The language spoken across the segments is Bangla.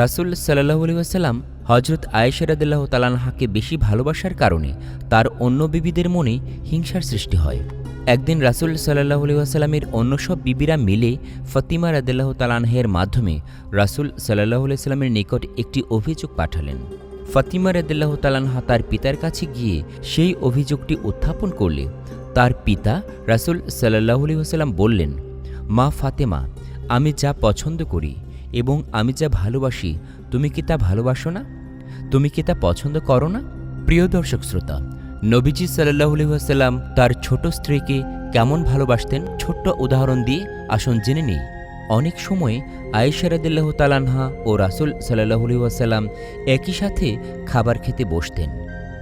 রাসুল সাল্লাহ আলী আসাল্লাম হজরত আয়েশারাদিল্লাহ তালানহাকে বেশি ভালোবাসার কারণে তার অন্য বিবিদের মনে হিংসার সৃষ্টি হয়। একদিন রাসুল সাল্লাহ আলী আসাল্লামের অন্য সব বিবিরা মিলে ফতিমা রাদিল্লাহ তালানহের মাধ্যমে রাসুল সাল্লাহ আলি সাল্লামের নিকট একটি অভিযোগ পাঠালেন। ফাতিমা রাদিল্লাহ তালানহা তার পিতার কাছে গিয়ে সেই অভিযোগটি উত্থাপন করলে তার পিতা রাসুল সাল্লাহ আলী আসাল্লাম বললেন, মা ফাতেমা, আমি যা পছন্দ করি এবং আমি যা ভালোবাসি, তুমি কি তা ভালোবাসো না? তুমি কি তা পছন্দ করো না? প্রিয় দর্শক শ্রোতা, নবীজি সাল্লাহলি আসাল্লাম তার ছোট স্ত্রীকে কেমন ভালোবাসতেন? ছোট্ট উদাহরণ দিয়ে আসন জেনে নেই। অনেক সময় আয়েশারাদিল্লাহ তালানহা ও রাসুল সাল্লাহলি আসাল্লাম একই সাথে খাবার খেতে বসতেন।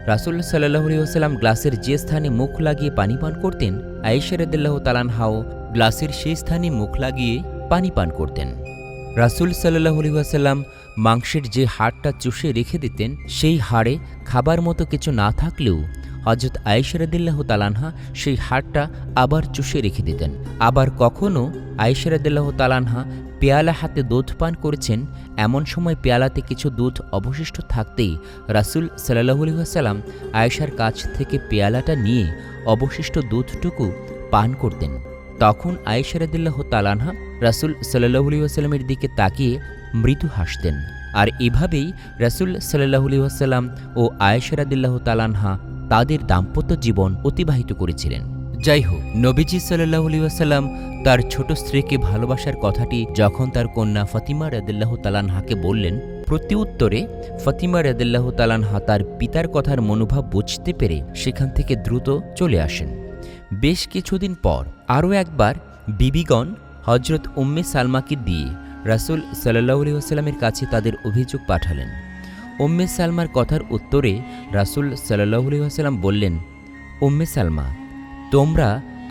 রাসুল সাল্লাহলি আসাল্লাম গ্লাসের যে স্থানে মুখ লাগিয়ে পানি পান করতেন আয়েশারাদিল্লাহ তালানহাও গ্লাসের সেই স্থানে মুখ লাগিয়ে পানি পান করতেন। রাসুল সাল্লাহ আসাল্লাম মাংসের যে হাড়টা চুষে রেখে দিতেন, সেই হাড়ে খাবার মতো কিছু না থাকলেও হজরত আয়েশরাদিল্লাহ তালানহা সেই হাড়টা আবার চুষে রেখে দিতেন। আবার কখনও আয়েশরাদিল্লাহ তালানহা পেয়ালা হাতে দুধ পান করেছেন, এমন সময় পেয়ালাতে কিছু দুধ অবশিষ্ট থাকতেই রাসুল সাল্লাহলি আসাল্লাম আয়েশার কাছ থেকে পেয়ালাটা নিয়ে অবশিষ্ট দুধটুকু পান করতেন। তখন আয়েশারাদিল্লাহ তালানহা রাসুল সাল্লাহলি আসাল্লামের দিকে তাকিয়ে মৃদু হাসতেন। আর এভাবেই রাসুল সাল্লাহলি আসাল্লাম ও আয়েশারাদিল্লাহ তালানহা তাদের দাম্পত্য জীবন অতিবাহিত করেছিলেন। যাই হোক, নবীজি সাল্লাহ আসাল্লাম তার ছোট স্ত্রীকে ভালোবাসার কথাটি যখন তার কন্যা ফতিমা রাদিল্লাহ তালানহাকে বললেন, প্রত্যুত্তরে ফতিমা রাদিল্লাহ তালানহা তার পিতার কথার মনোভাব বুঝতে পেরে সেখান থেকে দ্রুত চলে আসেন। বেশ কিছুদিন পর আরও একবার বিবিগণ হজরত উম্মে সালমাকে দিয়ে রাসুল সাল্লাহ আসাল্লামের কাছে তাদের অভিযোগ পাঠালেন। উম্মে সালমার কথার উত্তরে রাসুল সাল্লাহ আসাল্লাম বললেন, উম্মে সালমা, তোমরা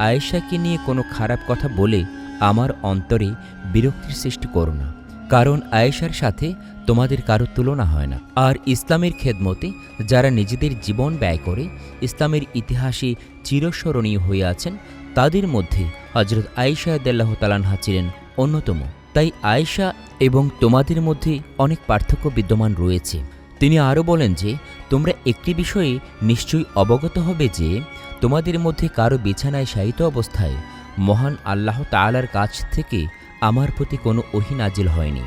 আয়েশাকে নিয়ে কোনো খারাপ কথা বলে আমার অন্তরে বিরক্তির সৃষ্টি করো না, কারণ আয়েশার সাথে তোমাদের কারও তুলনা হয় না। আর ইসলামের খেদমতে যারা নিজেদের জীবন ব্যয় করে, ইসলামের ইতিহাসে চিরস্মরণীয় হয়ে আছেন তাদের মধ্যে হজরত আয়েশা দেল্লাহ তালানহা ছিলেন অন্যতম। তাই আয়েশা এবং তোমাদের মধ্যে অনেক পার্থক্য বিদ্যমান রয়েছে। তিনি আরও বলেন যে, তোমরা একটি বিষয়ে নিশ্চয়ই অবগত হবে যে, তোমাদের মধ্যে কারও বিছানায় শায়িত অবস্থায় মহান আল্লাহ তালার কাছ থেকে আমার প্রতি কোনো ওহি নাজিল হয়নি।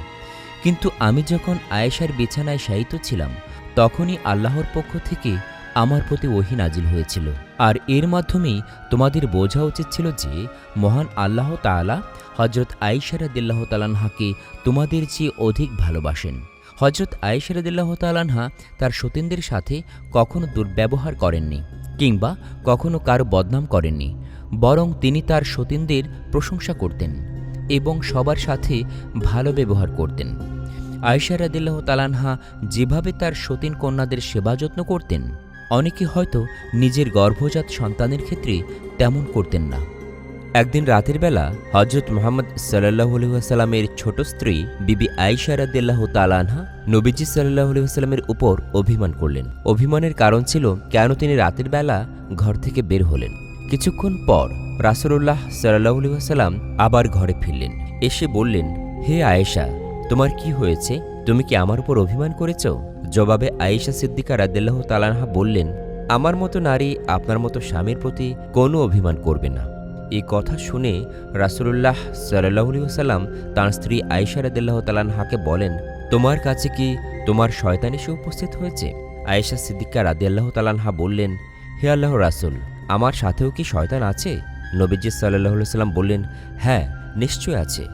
কিন্তু আমি যখন আয়েশার বিছানায় শায়িত ছিলাম, তখনই আল্লাহর পক্ষ থেকে আমার প্রতি ওহি নাজিল হয়েছিল। আর এর মাধ্যমেই তোমাদের বোঝা উচিত ছিল যে, মহান আল্লাহ তাআলা হজরত আইসারাদিল্লাহ তালানহাকে তোমাদের চেয়ে অধিক ভালোবাসেন। হজরত আয়েশারদুল্লাহ তালানহা তার সতীনদের সাথে কখনো দুর্ব্যবহার করেননি কিংবা কখনো কারও বদনাম করেননি, বরং তিনি তার সতীনদের প্রশংসা করতেন এবং সবার সাথে ভালো ব্যবহার করতেন। আয়েশারাদিল্লাহ তালানহা যেভাবে তার সতীন কন্যাদের সেবা যত্ন করতেন অনেকে হয়তো নিজের গর্ভজাত সন্তানের ক্ষেত্রে তেমন করতেন না। একদিন রাতের বেলা হজরত মোহাম্মদ সাল্লাহ সাল্লামের ছোট স্ত্রী বিবি আইসা রাদিল্লাহ তালানহা নবীজি সাল্লাহ সাল্লামের উপর অভিমান করলেন। অভিমানের কারণ ছিল কেন তিনি রাতের বেলা ঘর থেকে বের হলেন। কিছুক্ষণ পর রাসুল্লাহ সাল্লাহ সাল্লাম আবার ঘরে ফিরলেন। এসে বললেন, হে আয়েশা, তোমার কি হয়েছে? তুমি কি আমার উপর অভিমান করেছ? জবাবে আয়েশা সিদ্দিকা রাদিল্লাহ তালানহা বললেন, আমার মতো নারী আপনার মতো স্বামীর প্রতি কোনো অভিমান করবে না। এই কথা শুনে রাসুলুল্লাহ সাল্লাহলি সাল্লাম তাঁর স্ত্রী আয়েশা রাদিল্লাহ তালানহাকে বলেন, তোমার কাছে কি তোমার শয়তান এসে উপস্থিত হয়েছে? আয়েশা সিদ্দিকা রাদিয়াল্লাহ তালানহা বললেন, হে আল্লাহ রাসুল, আমার সাথেও কি শয়তান আছে? নবীজি সাল্লাহ সাল্লাম বললেন হ্যাঁ নিশ্চয় আছে।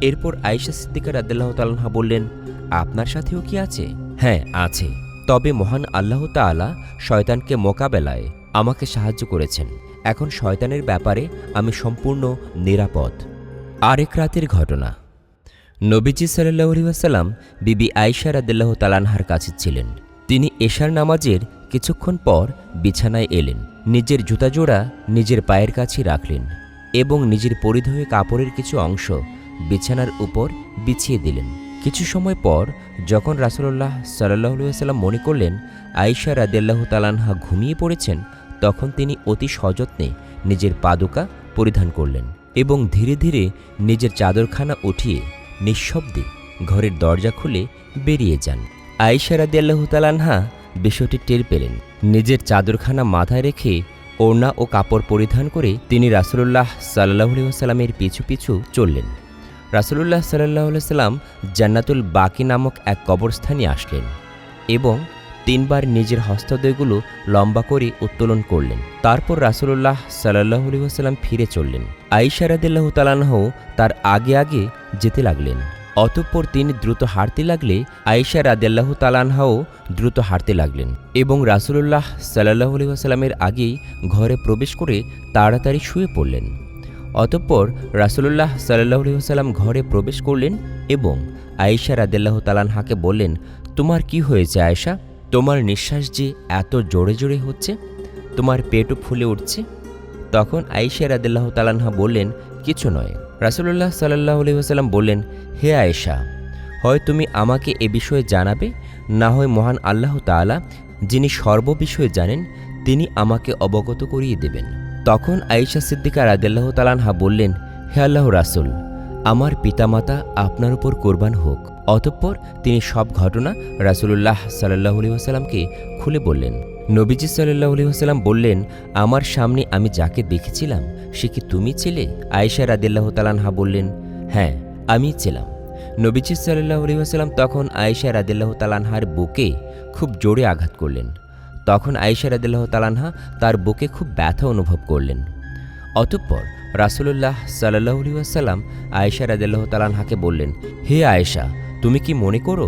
এরপর আয়েশা সিদ্দিকা রাদিল্লাহ তালানহা বললেন, আপনার সাথেও কি আছে? হ্যাঁ আছে। তবে মহান আল্লাহ তাআলা শয়তানকে মোকাবেলায় আমাকে সাহায্য করেছেন। এখন শয়তানের ব্যাপারে আমি সম্পূর্ণ নিরাপদ। আরেক রাতের ঘটনা। নবীজি সাল্লাহ আসাল্লাম বিবি আয়সা রাদিল্লাহ তালানহার কাছে ছিলেন। তিনি এশার নামাজের কিছুক্ষণ পর বিছানায় এলেন। নিজের জুতাজোড়া নিজের পায়ের কাছে রাখলেন এবং নিজের পরিধেয় কাপড়ের কিছু অংশ বিছানার উপর বিছিয়ে দিলেন। কিছু সময় পর যখন রাসুল্লাহ সাল্লাহ সাল্লাম মনে করলেন আয়েশা রাদিল্লাহ তালানহা ঘুমিয়ে পড়েছেন, তখন তিনি অতি সযত্নে নিজের পাদুকা পরিধান করলেন এবং ধীরে ধীরে নিজের চাদরখানা উঠিয়ে নিঃশব্দে ঘরের দরজা খুলে বেরিয়ে যান। আয়েশা রাদিয়াল্লাহু তালানহা বিষয়টি টের পেলেন। নিজের চাদরখানা মাথায় রেখে ওড়না ও কাপড় পরিধান করে তিনি রাসুলুল্লাহ সাল্লাহ সাল্লামের পিছু পিছু চললেন। রাসুলুল্লাহ সাল্লাহ সাল্লাম জান্নাতুল বাকি নামক এক কবরস্থানে আসলেন এবং তিনবার নিজের হস্তদয়গুলো লম্বা করে উত্তোলন করলেন। তারপর রাসুলুল্লাহ সাল্লাহ সাল্লাম ফিরে চললেন। আইসা রাদিল্লাহ তালানহ তার আগে আগে যেতে লাগলেন, অতঃপর তিনি দ্রুত হাঁটতে লাগলে আয়েশা রাদেল্লাহ তালানহাও দ্রুত হাঁটতে লাগলেন এবং রাসুলুল্লাহ সাল্লাহ সাল্লামের আগেই ঘরে প্রবেশ করে তাড়াতাড়ি শুয়ে পড়লেন। অতঃপর রাসুলুল্লাহ সাল্লাহ সাল্লাম ঘরে প্রবেশ করলেন এবং আয়েশা রাদেল্লাহ তালানহাকে বললেন, তোমার কি হয়েছে আয়েশা? তোমার নিঃশ্বাস যে এত জোরে জোরে হচ্ছে, তোমার পেটও ফুলে উঠছে? তখন আয়েশা রাদেল্লাহ তালানহা বললেন, কিছু নয়। রাসুলুল্লাহ সাল্লাহ সাল্লাম বললেন, হে আয়েশা, হয় তুমি আমাকে এ বিষয়ে জানাবে? না হয় মহান আল্লাহ তাআলা, যিনি সর্ববিষয়ে জানেন, তিনি আমাকে অবগত করিয়ে দেবেন। তখন আয়েশা সিদ্দিকা রাদেল্লাহ তালানহা বললেন, হে আল্লাহ রাসুল, আমার পিতামাতা আপনার উপর কোরবান হোক। অতঃপর তিনি সব ঘটনা রাসুলুল্লাহ সাল্লাহ সাল্লামকে খুলে বললেন। নবীজি সাল্লাহ সাল্লাম বললেন, আমার সামনে আমি যাকে দেখেছিলাম, সে কি তুমি ছিলে? আয়েশা রাদিল্লাহ তালানহা বললেন হ্যাঁ আমি ছিলাম। নবীজি সাল্লাহ সাল্লাম তখন আয়েশা রাদিল্লাহ তালানহার বুকে খুব জোরে আঘাত করলেন। তখন আয়েশা রাদিল্লাহ তালানহা তার বুকে খুব ব্যথা অনুভব করলেন। অতঃপর রাসুলুল্লাহ সাল্লাহ সাল্লাম আয়েশা রাদিল্লাহ তালানহাকে বললেন, হে আয়েশা, তুমি কি মনে করো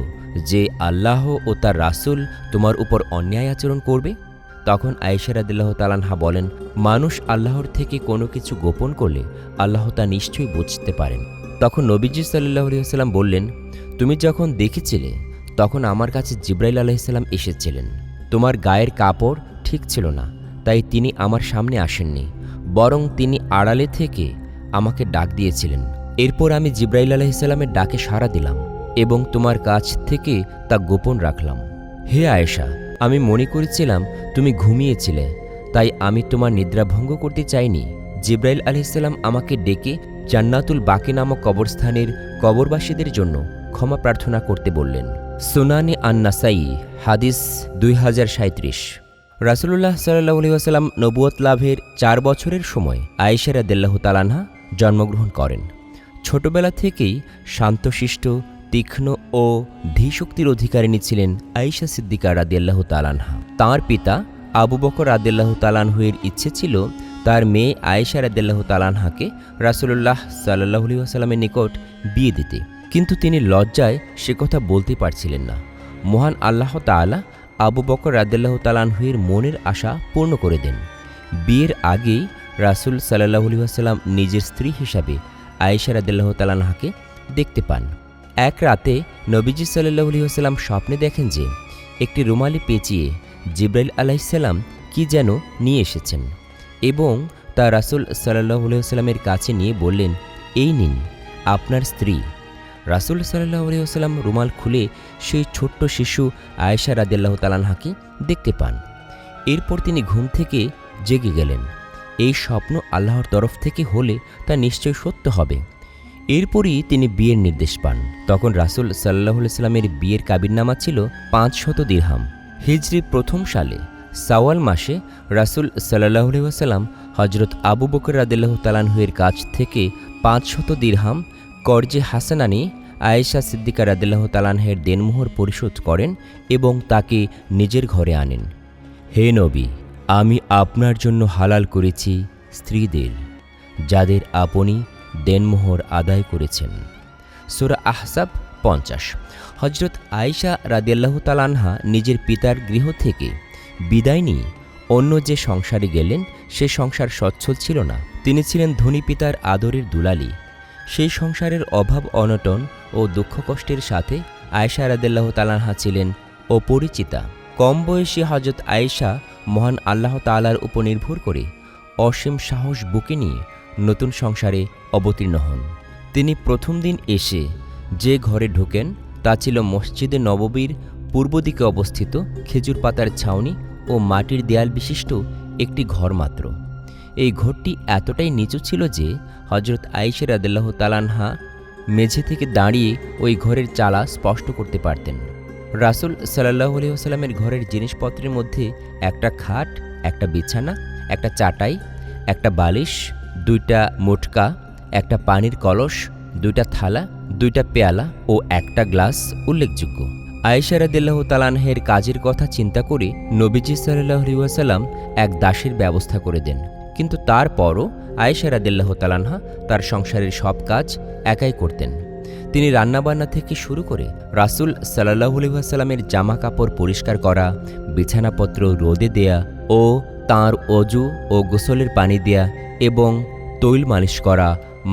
যে আল্লাহ ও তার রাসূল তোমার উপর অন্যায় আচরণ করবে? তখন আয়েশা রাদিল্লাহ তালানহা বলেন, মানুষ আল্লাহর থেকে কোনো কিছু গোপন করলে আল্লাহ তা নিশ্চয়ই বুঝতে পারেন। তখন নবীজি সাল্লাহ সাল্লাম বললেন, তুমি যখন দেখেছিলে, তখন আমার কাছে জিব্রাইল আলাইসাল্লাম এসেছিলেন। তোমার গায়ের কাপড় ঠিক ছিল না, তাই তিনি আমার সামনে আসেননি, বরং তিনি আড়ালে থেকে আমাকে ডাক দিয়েছিলেন। এরপর আমি জিব্রাইল আলাইসাল্লামের ডাকে সাড়া দিলাম এবং তোমার কাছ থেকে তা গোপন রাখলাম। হে আয়েশা, আমি মনে করেছিলাম তুমি ঘুমিয়েছিলে, তাই আমি তোমার নিদ্রা ভঙ্গ করতে চাইনি। জিব্রাইল আলাইসাল্লাম আমাকে ডেকে জান্নাতুল বাকি নামক কবরস্থানের কবরবাসীদের জন্য ক্ষমা প্রার্থনা করতে বললেন। সুনানি আন্নাসাই, হাদিস দুই হাজার সাঁত্রিশ রাসুলুল্লাহ সাল্লাহ নবুয়ত লাভের চার বছরের সময় আয়েশারা দেল্লাহ তালানহা জন্মগ্রহণ করেন। ছোটবেলা থেকেই শান্তশিষ্ট, তীক্ষ্ণ ও ধীশক্তির অধিকারিণী ছিলেন আয়েশা সিদ্দিকা রাদিয়াল্লাহ তালানহা তাঁর পিতা আবু বকর রাদিয়াল্লাহ তালানহুয়ের ইচ্ছে ছিল তার মেয়ে আয়েশা রাদিয়াল্লাহ তালানহাকে রাসুলুল্লাহ সাল্লাহ আসাল্লামের নিকট বিয়ে দিতে। কিন্তু তিনি লজ্জায় সে কথা বলতে পারছিলেন না। মহান আল্লাহ তাআলা আবু বকর রাদিয়াল্লাহ তালানহুয়ের মনের আশা পূর্ণ করে দেন। বিয়ের আগেই রাসুল সাল্লাহ আসাল্লাম নিজের স্ত্রী হিসাবে আয়েশা রাদিল্লাহ তালানহাকে দেখতে পান। এক রাতে নবীজি সাল্লাহ সাল্লাম স্বপ্নে দেখেন যে একটি রুমালি পেঁচিয়ে জিব্রাইল আলাইসাল্লাম কি যেন নিয়ে এসেছেন এবং তা রাসুল সাল্লাহ সাল্লামের কাছে নিয়ে বললেন, এই নিন, আপনার স্ত্রী রাসুল সাল্লাহ সাল্লাম রুমাল খুলে সেই ছোট্ট শিশু আয়েশা রাদিল্লাহ তালানহাকে দেখতে পান। এরপর তিনি ঘুম থেকে জেগে গেলেন। এই স্বপ্ন আল্লাহর তরফ থেকে হলে তা নিশ্চয় সত্য হবে। এরপরই তিনি বিয়ের নির্দেশ পান। তখন রাসুল সাল্লাহ সাল্লামের বিয়ের কাবিরনামা ছিল পাঁচ শত দিরহাম। হিজরি প্রথম সালে, সাওয়াল মাসে, রাসুল সাল্লাহ সাল্লাম হজরত আবু বকর রাদিল্লাহ তালানহুয়ের কাছ থেকে পাঁচ শত দিরহাম কর্জে হাসানানি আয়েশা সিদ্দিকা রাদিল্লাহ তালানহের দেনমোহর পরিশোধ করেন এবং তাকে নিজের ঘরে আনেন। হে নবী, আমি আপনার জন্য হালাল করেছি স্ত্রীদের, যাদের আপনি দেনমোহর আদায় করেছেন। সুরা আহসাব পঞ্চাশ। হজরত আয়েশা রাদিয়াল্লাহ তালানহা নিজের পিতার গৃহ থেকে বিদায় নিয়ে অন্য যে সংসারে গেলেন, সে সংসার সচ্ছল ছিল না। তিনি ছিলেন ধনী পিতার আদরের দুলালি। সেই সংসারের অভাব, অনটন ও দুঃখ কষ্টের সাথে আয়েশা রাদিল্লাহ তালানহা ছিলেন অপরিচিতা। কম বয়সী হজরত আয়েশা মহান আল্লাহ তালার উপর নির্ভর করে অসীম সাহস বুকে নিয়ে নতুন সংসারে অবতীর্ণ হন। তিনি প্রথম দিন এসে যে ঘরে ঢোকেন, তা ছিল মসজিদে নববীর পূর্ব দিকে অবস্থিত খেজুর পাতার ছাউনি ও মাটির দেয়াল বিশিষ্ট একটি ঘর মাত্র। এই ঘরটি এতটাই নিচু ছিল যে হজরত আয়েশা রাদিল্লাহ তালানহা মেঝে থেকে দাঁড়িয়ে ওই ঘরের চালা স্পষ্ট করতে পারতেন। রাসুল সাল্লাহ আলহিহাস্লামের ঘরের জিনিসপত্রের মধ্যে একটা খাট, একটা বিছানা, একটা চাটাই, একটা বালিশ, দুইটা মোটকা, একটা পানির কলস, দুইটা থালা, দুইটা পেয়ালা ও একটা গ্লাস উল্লেখযোগ্য। আয়েশারাদিল্লাহ তালানহের কাজের কথা চিন্তা করে নবীজি সাল্লাহ আলিউসাল্লাম এক দাসের ব্যবস্থা করে দেন। কিন্তু তারপরও আয়েশারাদিল্লাহ তালানহা তার সংসারের সব কাজ একাই করতেন। তিনি রান্নাবান্না থেকে শুরু করে রাসুল সাল্লাহ জামা কাপড় পরিষ্কার করা, বিছানাপত্র রোদে দেয়া ও তাঁর অজু ও গোসলের পানি দেয়া এবং তৈল মালিশ করা,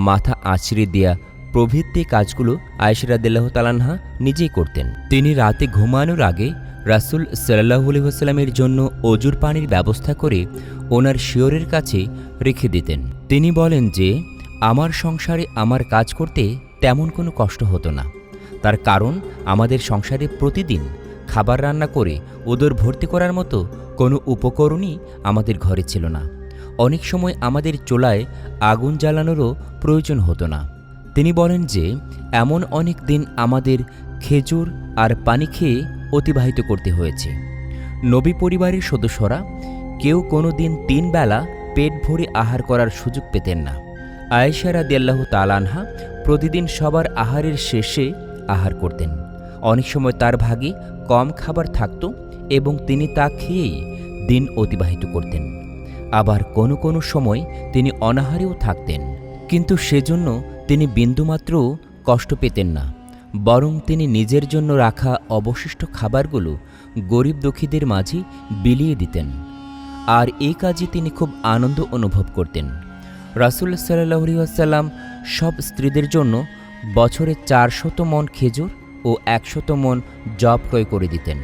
মাথা আছড়ে দেয়া প্রভৃতি কাজগুলো আয়সরাদিল্লাহ তালানহা নিজেই করতেন। তিনি রাতে ঘুমানোর আগে রাসুল সাল্লাহ আলহিহাস্লামের জন্য অজুর পানির ব্যবস্থা করে ওনার শিয়রের কাছে রেখে দিতেন। তিনি বলেন যে, আমার সংসারে আমার কাজ করতে তেমন কোনো কষ্ট হতো না। তার কারণ, আমাদের সংসারে প্রতিদিন খাবার রান্না করে ওদর ভর্তি করার মতো কোনো উপকরণই আমাদের ঘরে ছিল না। অনেক সময় আমাদের চোলায় আগুন জ্বালানোরও প্রয়োজন হতো না। তিনি বলেন যে, এমন অনেক দিন আমাদের খেজুর আর পানি খেয়ে অতিবাহিত করতে হয়েছে। নবী পরিবারের সদস্যরা কেউ কোনো দিন তিন বেলা পেট ভরে আহার করার সুযোগ পেতেন না। আয়েশারা দিয়াল্লাহ তালানহা প্রতিদিন সবার আহারের শেষে আহার করতেন। অনেক সময় তার ভাগে কম খাবার থাকত এবং তিনি তা খেয়েই দিন অতিবাহিত করতেন। আবার কোনো কোনো সময় তিনি অনাহারেও থাকতেন। কিন্তু সেজন্য তিনি বিন্দুমাত্রও কষ্ট পেতেন না। বরং তিনি নিজের জন্য রাখা অবশিষ্ট খাবারগুলো গরিব দুঃখীদের মাঝে বিলিয়ে দিতেন। আর এই কাজে তিনি খুব আনন্দ অনুভব করতেন। রাসুল সাল্লাহসাল্লাম সব স্ত্রীদের জন্য বছরে চারশত মন খেজুর ও একশত মন জব ক্রয় করে দিতেন।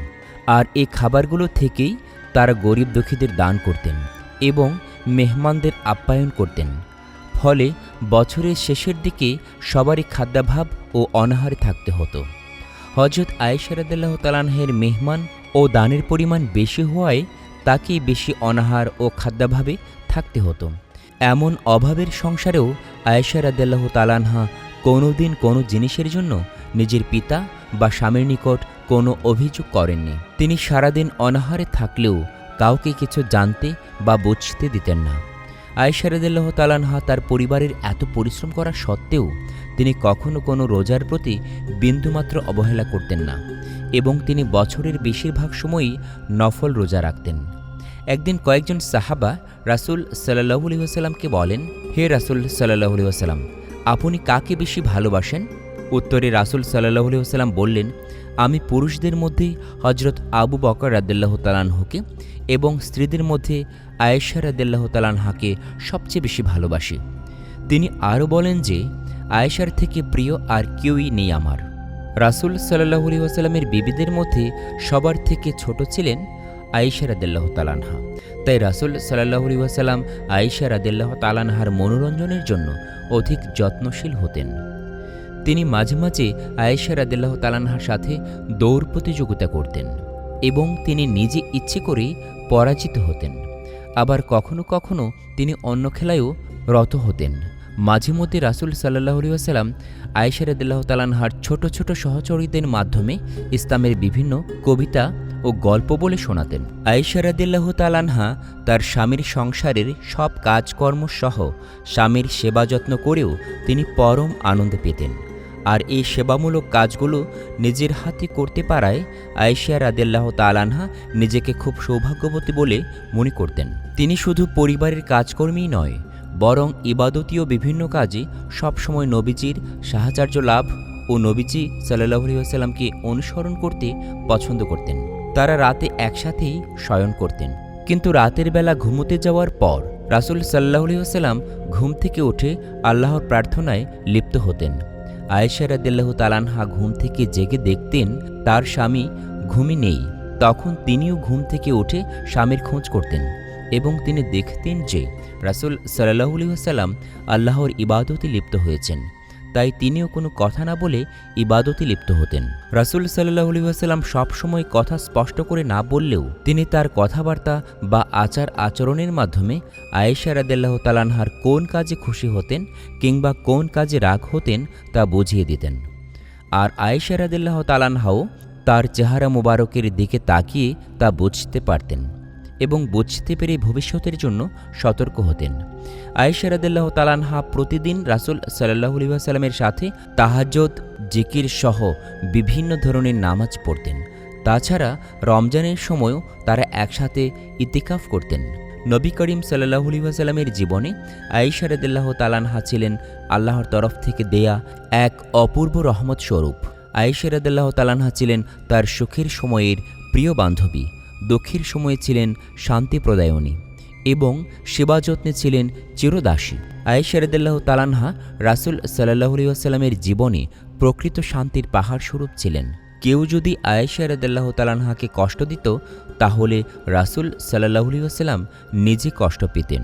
আর এই খাবারগুলো থেকেই তারা গরিব দুঃখীদের দান করতেন এবং মেহমানদের আপ্যায়ন করতেন। ফলে বছরের শেষের দিকে সবারই খাদ্যাভাব ও অনাহারে থাকতে হতো। হজরত আয়েশারদাল্লাহ তালানহের মেহমান ও দানের পরিমাণ বেশি হওয়ায় তাকেই বেশি অনাহার ও খাদ্যাভাবে থাকতে হতো। এমন অভাবের সংসারেও আয়েশা রাদ্দাল্লাহ তালানহা কোনো দিন কোনো জিনিসের জন্য নিজের পিতা বা স্বামীর নিকট কোনো অভিযোগ করেননি। তিনি সারাদিন অনাহারে থাকলেও কাউকে কিছু জানতে বা বুঝতে দিতেন না। আয়েশা তালানহা তার পরিবারের এত পরিশ্রম করা সত্ত্বেও তিনি কখনো কোনো রোজার প্রতি বিন্দুমাত্র অবহেলা করতেন না এবং তিনি বছরের বেশিরভাগ সময়ই নফল রোজা রাখতেন। একদিন কয়েকজন সাহাবা রাসুল সাল্লাহ আলহিহাস্লামকে বলেন, হে রাসুল সাল্লাহ আলহিহাস্লাম আপনি কাকে বেশি ভালোবাসেন? উত্তরে রাসুল সাল্লাহ আলহিহাস্লাম বললেন, আমি পুরুষদের মধ্যে হজরত আবু বকর রাদ্দাল্লাহ তালানহকে এবং স্ত্রীদের মধ্যে আয়েশা রাদ্দাল্লাহ তালানহাকে সবচেয়ে বেশি ভালোবাসি। তিনি আরও বলেন যে, আয়েশার থেকে প্রিয় আর কেউই নেই আমার। রাসুল সাল্লাহ আলহিহাস্লামের বিবিদের মধ্যে সবার থেকে ছোট ছিলেন আয়েশা রাদিল্লাহ তালানহা তাই রাসুল সাল্লাহ ওয়াসাল্লাম আয়েশা রাদিল্লাহ তালানহার মনোরঞ্জনের জন্য অধিক যত্নশীল হতেন। তিনি মাঝে মাঝে আয়েশা রাদিল্লাহ তালানহার সাথে দৌড় প্রতিযোগিতা করতেন এবং তিনি নিজে ইচ্ছে করেই পরাজিত হতেন। আবার কখনো কখনো তিনি অন্য খেলায়ও রত হতেন। মাঝে মধ্যে রাসুল সাল্লাহ আলিয়াসাল্লাম আয়েশা রাদিল্লাহ তালানহার ছোট ছোট সহচরীদের মাধ্যমে ইসলামের বিভিন্ন কবিতা ও গল্প বলে শোনাতেন। আয়েশারাদিল্লাহ তালানহা তার স্বামীর সংসারের সব কাজকর্ম সহ স্বামীর সেবা যত্ন করেও তিনি পরম আনন্দ পেতেন। আর এই সেবামূলক কাজগুলো নিজের হাতে করতে পারায় আয়েশা রাদিল্লাহ তালানহা নিজেকে খুব সৌভাগ্যবতী বলে মনে করতেন। তিনি শুধু পরিবারের কাজকর্মীই নয়, বরং ইবাদতীয় বিভিন্ন কাজে সবসময় নবীজির সাহায্য লাভ ও নবীজি সাল্লাহ আলিয়াল্লামকে অনুসরণ করতে পছন্দ করতেন। তারা রাতে একসাথেই শয়ন করতেন। কিন্তু রাতের বেলা ঘুমোতে যাওয়ার পর রাসুল সাল্লাহ সাল্লাম ঘুম থেকে উঠে আল্লাহর প্রার্থনায় লিপ্ত হতেন। আয়েশা রাদিল্লাহ তালানহা ঘুম থেকে জেগে দেখতেন, তার স্বামী ঘুমই নেই। তখন তিনিও ঘুম থেকে উঠে স্বামীর খোঁজ করতেন এবং তিনি দেখতেন যে রাসুল সাল্লাহ সাল্লাম আল্লাহর ইবাদতে লিপ্ত হয়েছেন। তাই তিনিও কোনো কথা না বলে ইবাদতে লিপ্ত হতেন। রাসুল সাল্লাহ আলহিহাসাল্লাম সবসময় কথা স্পষ্ট করে না বললেও তিনি তার কথাবার্তা বা আচার আচরণের মাধ্যমে আয়েশা রাদেল্লাহ তালানহার কোন কাজে খুশি হতেন কিংবা কোন কাজে রাগ হতেন তা বুঝিয়ে দিতেন। আর আয়েশা রাদেল্লাহ তালানহাও তার চেহারা মুবারকের দিকে তাকিয়ে তা বুঝতে পারতেন। এবং বুঝতে পেরে ভবিষ্যতের জন্য সতর্ক হতেন। আয়েশা রাদেল্লাহ তালানহা প্রতিদিন রাসুল সাল্লাহ আলহিহাসাল্লামের সাথে তাহাজ্জত জিকির সহ বিভিন্ন ধরনের নামাজ পড়তেন। তাছাড়া রমজানের সময়ও তারা একসাথে ইতিকাফ করতেন। নবী করিম সাল্লাহ আলহিহাসাল্লামের জীবনে আয়েশা রাদেল্লাহ তালানহা ছিলেন আল্লাহর তরফ থেকে দেয়া এক অপূর্ব রহমত স্বরূপ। আয়েশা রাদেল্লাহ তালানহা ছিলেন তার সুখের সময়ের প্রিয় বান্ধবী। দুঃখের সময়ে ছিলেন শান্তি প্রদায়নী এবং সেবাযত্নে ছিলেন চিরদাসী। আয়েশারদুল্লাহ তালানহা রাসুল সাল্লাহ আসাল্লামের জীবনে প্রকৃত শান্তির পাহাড় স্বরূপ ছিলেন। কেউ যদি আয়েশারদুল্লাহ তালানহাকে কষ্ট দিত, তাহলে রাসুল সাল্লাহ আসাল্লাম নিজে কষ্ট পেতেন।